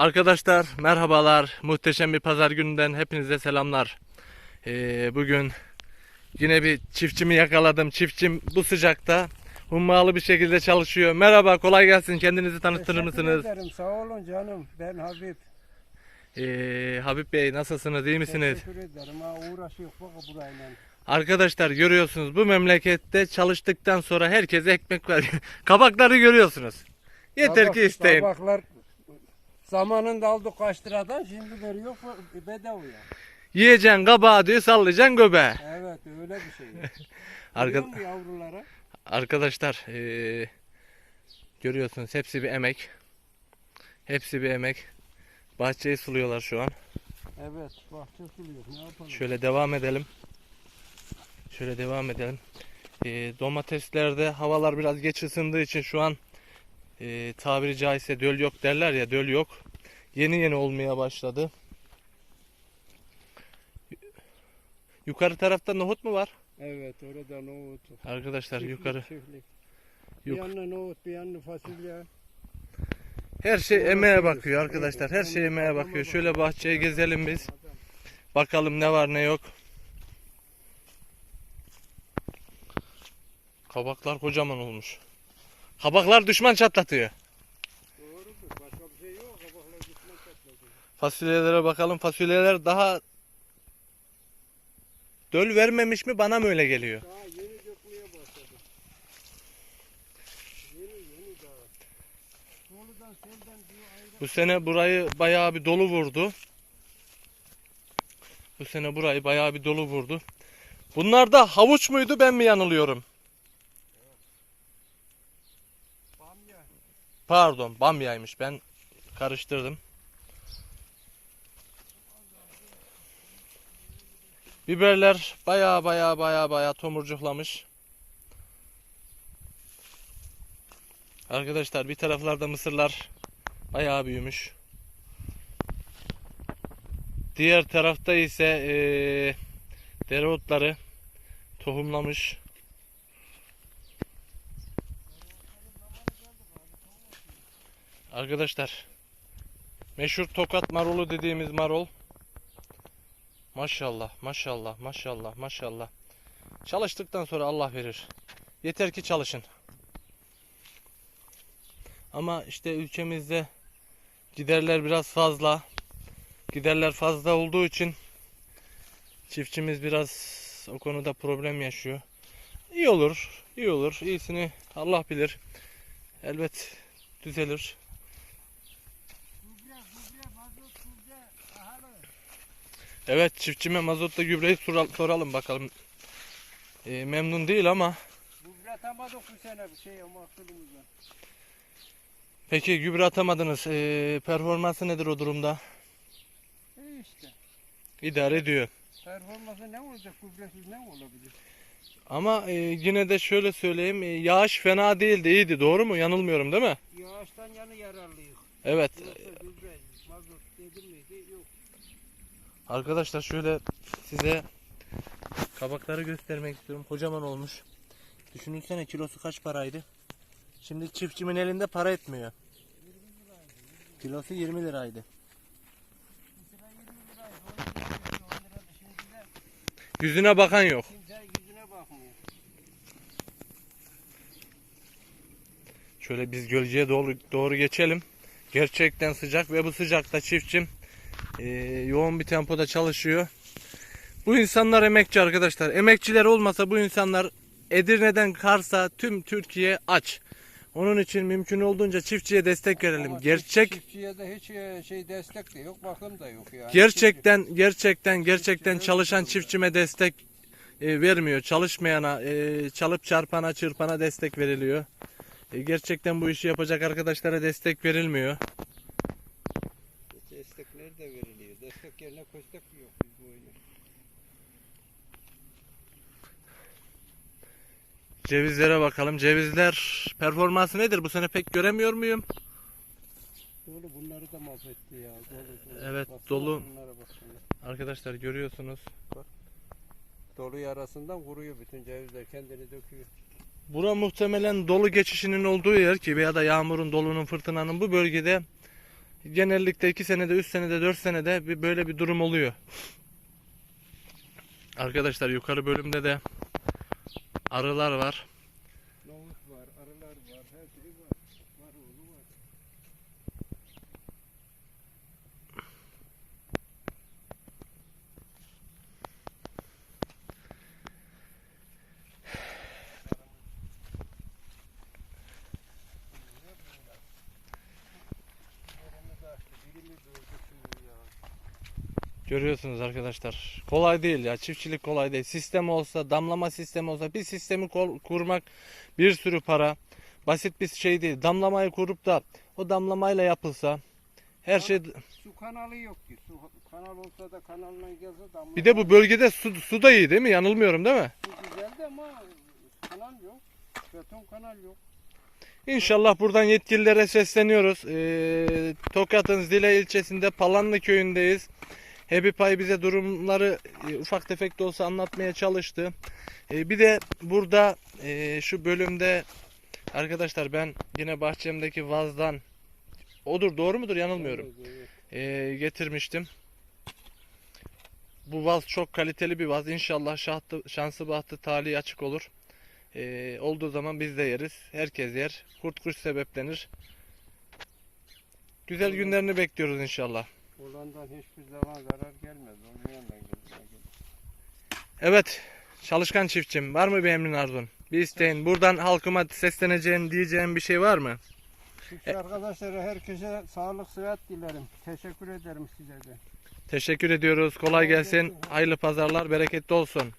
Arkadaşlar merhabalar. Muhteşem bir pazar gününden hepinize selamlar. Ee, bugün yine bir çiftçimi yakaladım. Çiftçim bu sıcakta hummalı bir şekilde çalışıyor. Merhaba kolay gelsin. Kendinizi tanıtır mısınız? ederim. Sağ olun canım. Ben Habib. Ee, Habib Bey nasılsınız? iyi misiniz? Teşekkür ederim. Ha, uğraşıyor bak burayla. Arkadaşlar görüyorsunuz bu memlekette çalıştıktan sonra herkese ekmek var. Kabakları görüyorsunuz. Yeter Kabak- ki isteyin. Kabaklar zamanında aldık kaç liradan şimdi veriyor bu bedava ya. Yiyeceksin kabağı diyor sallayacaksın göbeğe. Evet öyle bir şey. Arka- yavrulara? Arkadaşlar eee, görüyorsunuz hepsi bir emek. Hepsi bir emek. Bahçeyi suluyorlar şu an. Evet bahçe suluyor. Ne yapalım? Şöyle devam edelim. Şöyle devam edelim. Eee, domateslerde havalar biraz geç ısındığı için şu an eee, tabiri caizse döl yok derler ya döl yok. Yeni yeni olmaya başladı. Yukarı tarafta nohut mu var? Evet orada nohut. Arkadaşlar Çiftlik, yukarı. çiftlik. Bir Yuk- yanına nohut bir yanına fasulye. Her şey emeğe bakıyor arkadaşlar. Her şey emeğe bakıyor. bak. Şöyle bahçeye gezelim biz. Bakalım ne var ne yok. Kabaklar kocaman olmuş. Kabaklar düşman çatlatıyor. Doğrudur. Başka bir şey yok. Kabaklar. Fasulyelere bakalım. Fasulyeler daha döl vermemiş mi bana mı öyle geliyor? Daha yeni dökmeye başladı. Yeni yeni daha. Soludan selden diyor ayrı. Bu sene burayı bayağı bir dolu vurdu. Bu sene burayı bayağı bir dolu vurdu. Bunlar da havuç muydu ben mi yanılıyorum? Bamya. Pardon bamyaymış ben karıştırdım. Biberler baya baya baya baya tomurcuklamış. Arkadaşlar bir taraflarda mısırlar bayağı büyümüş. Diğer tarafta ise eee dereotları tohumlamış. Arkadaşlar meşhur tokat marulu dediğimiz marul maşallah maşallah maşallah maşallah. Çalıştıktan sonra Allah verir. Yeter ki çalışın. Ama işte ülkemizde giderler biraz fazla. Giderler fazla olduğu için çiftçimiz biraz o konuda problem yaşıyor. İyi olur iyi olur. İyisini Allah bilir. Elbet düzelir Evet çiftçime mazotla gübreyi sora- soralım bakalım. Ee, memnun değil ama Gübre atamadık bu sene bir şey mahsulümüzden. peki gübre atamadınız. Ee, performansı nedir o durumda? E işte. İdare ediyor. Performansı ne olacak gübresiz ne olabilir? Ama e, yine de şöyle söyleyeyim. e, yağış fena değildi, iyiydi. Doğru mu? Yanılmıyorum değil mi? Yağıştan yanı yararlıyız. Evet. Yoksa gübre, mazot dedim miydi yok. Arkadaşlar şöyle size kabakları göstermek istiyorum. Kocaman olmuş. Düşünsene kilosu kaç paraydı? Şimdi çiftçimin elinde para etmiyor. Kilosu 20 liraydı. Mesela 20 liraydı, 10 liraydı, 10 liraydı. Şimdi de Yüzüne bakan yok. yüzüne. Şöyle biz gölgeye doğru, doğru geçelim. Gerçekten sıcak ve bu sıcakta çiftçim eee, yoğun bir tempoda çalışıyor. Bu insanlar emekçi arkadaşlar. Emekçiler olmasa bu insanlar Edirne'den Kars'a tüm Türkiye aç. Onun için mümkün olduğunca çiftçiye destek verelim. Ama Gerçek Çiftçiye de hiç e, şey destek de yok, bakım da yok yani. gerçekten gerçekten gerçekten çalışan çiftçime destek e, vermiyor. Çalışmayana, e, çalıp çarpana, çırpana destek veriliyor. E, gerçekten bu işi yapacak arkadaşlara destek verilmiyor. Destekler de veriliyor. Destek yerine köstek yok biz bu oyunu. Cevizlere bakalım. Cevizler performansı nedir? Bu sene pek göremiyor muyum? Dolu bunları da mahvetti ya. Dolu, dolu. Evet, Baksana dolu. Bunlara bak şimdi. Arkadaşlar görüyorsunuz. Dolu yarasından kuruyor bütün cevizler kendini döküyor. Bura muhtemelen dolu geçişinin olduğu yer ki veya da yağmurun, dolunun, fırtınanın bu bölgede genellikle 2 senede, 3 senede, 4 senede bir böyle bir durum oluyor. Arkadaşlar yukarı bölümde de arılar var. Nohut var, arılar var, her şey var. Var oğlu var. Yerimiz açtı, birimiz öldü şimdi ya. Görüyorsunuz arkadaşlar. Kolay değil ya. Çiftçilik kolay değil. Sistem olsa, damlama sistemi olsa bir sistemi kurmak bir sürü para. Basit bir şey değil. Damlamayı kurup da o damlamayla yapılsa her şey Su kanalı yok ki. Su kanal olsa da kanalına yazı damla. bir de bu bölgede su, su da iyi değil mi? Yanılmıyorum değil mi? Su güzeldi ama kanal yok. Beton kanal yok. İnşallah buradan yetkililere sesleniyoruz. Ee, Tokat'ın Zile ilçesinde Palanlı köyündeyiz. Hebi Pay bize durumları e, ufak tefek de olsa anlatmaya çalıştı. Ee, bir de burada e, şu bölümde arkadaşlar ben yine bahçemdeki vazdan odur doğru mudur yanılmıyorum. Ee, getirmiştim. Bu vaz çok kaliteli bir vaz. İnşallah şahtı, şansı bahtı talihi açık olur. Ee, olduğu zaman biz de yeriz. Herkes yer. Kurt kuş sebeplenir. Güzel günlerini bekliyoruz inşallah. Olandan hiçbir zaman zarar gelmez. Olmayandan gelir. Evet. Çalışkan çiftçim. Var mı bir emrin arzun? Bir isteğin. Buradan halkıma sesleneceğin, diyeceğin bir şey var mı? Çiftçi arkadaşlara herkese sağlık sıhhat dilerim. Teşekkür ederim size de. Teşekkür ediyoruz. Kolay gelsin. Hayırlı pazarlar. Bereketli olsun.